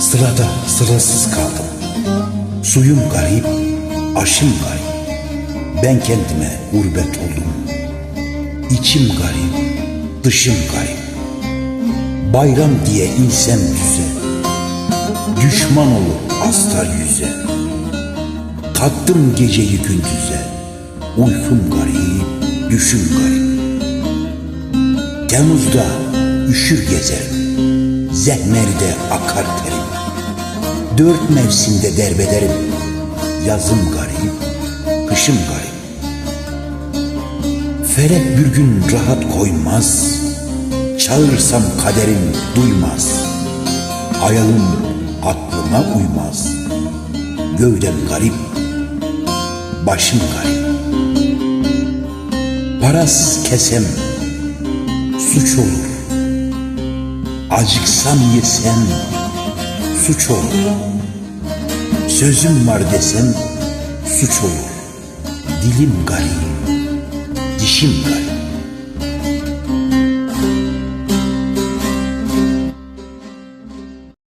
Sırada sırasız kaldım. Suyum garip, aşım garip. Ben kendime gurbet oldum. İçim garip, dışım garip. Bayram diye insem düze. Düşman olur astar yüze. Kattım geceyi gündüze. Uykum garip, düşüm garip. Temmuz'da üşür gezerim. Zehmerde akar terim. Dört mevsimde derbederim. Yazım garip, kışım garip. Felek bir gün rahat koymaz. Çağırsam kaderim duymaz. Ayağım aklıma uymaz. Gövdem garip, başım garip. Parasız kesem suç olur. Acıksam yesem suç olur. Sözüm var desem suç olur. Dilim garip, dişim garip.